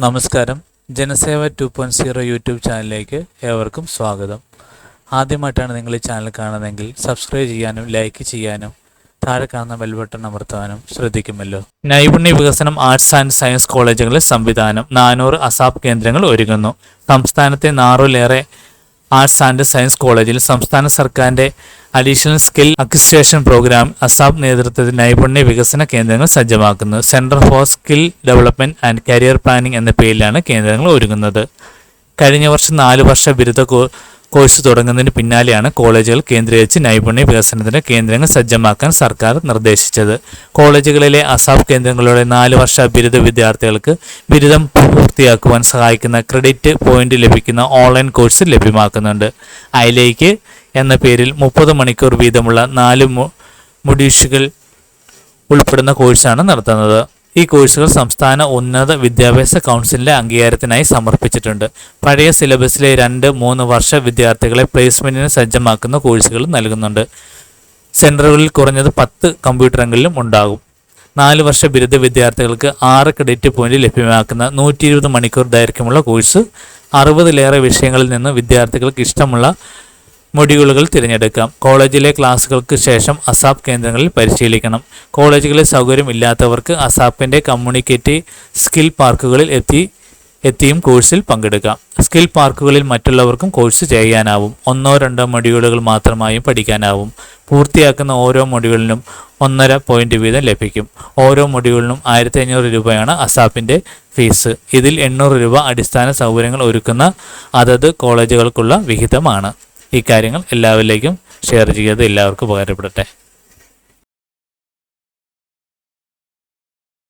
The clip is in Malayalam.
നമസ്കാരം. Janaseva two point zero YouTube ചാനലിലേക്ക് ഏവർക്കും സ്വാഗതം. ആദ്യമായിട്ടാണ് നിങ്ങൾ ഈ ചാനൽ കാണുന്നതെങ്കിൽ സബ്സ്ക്രൈബ് ചെയ്യാനും ലൈക്ക് ചെയ്യാനും താഴെ കാണുന്ന ബെൽ ബട്ടൺ അമർത്താനും ശ്രദ്ധിക്കുമല്ലോ. നൈപുണ്യ വികസനം ആർട്സ് ആൻഡ് സയൻസ് കോളേജുകളിൽ സംവിധാനം നാനൂറ് അസാപ് കേന്ദ്രങ്ങൾ ഒരുങ്ങുന്നു. സംസ്ഥാനത്തെ നാറിലേറെ ആർട്സ് ആൻഡ് സയൻസ് കോളേജിൽ സംസ്ഥാന സർക്കാരിന്റെ additional skill acquisition programme ASAP നേതൃത്വത്തിൽ നൈപുണ്യ വികസന കേന്ദ്രങ്ങൾ സജ്ജമാക്കുന്നു. Centre for skill development and career planning എന്ന പേരിലാണ് കേന്ദ്രങ്ങൾ ഒരുങ്ങുന്നത്. കഴിഞ്ഞ വർഷം നാല് വർഷ ബിരുദ കോഴ്സ് തുടങ്ങുന്നതിന് പിന്നാലെയാണ് കോളേജുകൾ കേന്ദ്രീകരിച്ച് നൈപുണ്യ വികസനത്തിന് കേന്ദ്രങ്ങൾ സജ്ജമാക്കാൻ സർക്കാർ നിർദ്ദേശിച്ചത്. കോളേജുകളിലെ അസാബ് കേന്ദ്രങ്ങളിലൂടെ നാല് വർഷ ബിരുദ വിദ്യാർത്ഥികൾക്ക് ബിരുദം പൂർത്തിയാക്കുവാൻ സഹായിക്കുന്ന ക്രെഡിറ്റ് പോയിന്റ് ലഭിക്കുന്ന ഓൺലൈൻ കോഴ്സ് ലഭ്യമാക്കുന്നുണ്ട്. ഐലേക്ക് എന്ന പേരിൽ മുപ്പത് മണിക്കൂർ വീതമുള്ള നാല് മൊഡ്യൂഷുകൾ ഉൾപ്പെടുന്ന കോഴ്സാണ് നടത്തുന്നത്. ഈ കോഴ്സുകൾ സംസ്ഥാന ഉന്നത വിദ്യാഭ്യാസ കൗൺസിലിന്റെ അംഗീകാരത്തിനായി സമർപ്പിച്ചിട്ടുണ്ട്. പഴയ സിലബസിലെ രണ്ട് മൂന്ന് വർഷ വിദ്യാർത്ഥികളെ പ്ലേസ്മെന്റിന് സജ്ജമാക്കുന്ന കോഴ്സുകൾ നൽകുന്നുണ്ട്. സെന്ററുകളിൽ കുറഞ്ഞത് പത്ത് കമ്പ്യൂട്ടറെങ്കിലും ഉണ്ടാകും. നാല് വർഷ ബിരുദ വിദ്യാർത്ഥികൾക്ക് ആറ് ക്രെഡിറ്റ് പോയിന്റ് ലഭ്യമാക്കുന്ന നൂറ്റി ഇരുപത് മണിക്കൂർ ദൈർഘ്യമുള്ള കോഴ്സ്. അറുപതിലേറെ വിഷയങ്ങളിൽ നിന്ന് വിദ്യാർത്ഥികൾക്ക് ഇഷ്ടമുള്ള മൊഡ്യൂളുകൾ തിരഞ്ഞെടുക്കാം. കോളേജിലെ ക്ലാസ്സുകൾക്ക് ശേഷം അസാപ് കേന്ദ്രങ്ങളിൽ പരിശീലിക്കണം. കോളേജുകളിൽ സൗകര്യം ഇല്ലാത്തവർക്ക് അസാപ്പിന്റെ കമ്മ്യൂണിക്കേറ്റീവ് സ്കിൽ പാർക്കുകളിൽ എത്തി എത്തിയും കോഴ്സിൽ പങ്കെടുക്കാം. സ്കിൽ പാർക്കുകളിൽ മറ്റുള്ളവർക്കും കോഴ്സ് ചെയ്യാനാവും. ഒന്നോ രണ്ടോ മൊഡ്യൂളുകൾ മാത്രമായും പഠിക്കാനാവും. പൂർത്തിയാക്കുന്ന ഓരോ മൊഡ്യൂളിനും ഒന്നര പോയിന്റ് വീതം ലഭിക്കും. ഓരോ മൊഡ്യൂളിനും ആയിരത്തി അഞ്ഞൂറ് രൂപയാണ് അസാപ്പിന്റെ ഫീസ്. ഇതിൽ എണ്ണൂറ് രൂപ അടിസ്ഥാന സൗകര്യങ്ങൾ ഒരുക്കുന്ന അതത് കോളേജുകൾക്കുള്ള വിഹിതമാണ്. ഈ കാര്യങ്ങൾ എല്ലാവരിലേക്കും ഷെയർ ചെയ്ത് എല്ലാവർക്കും ഉപകാരപ്പെടട്ടെ.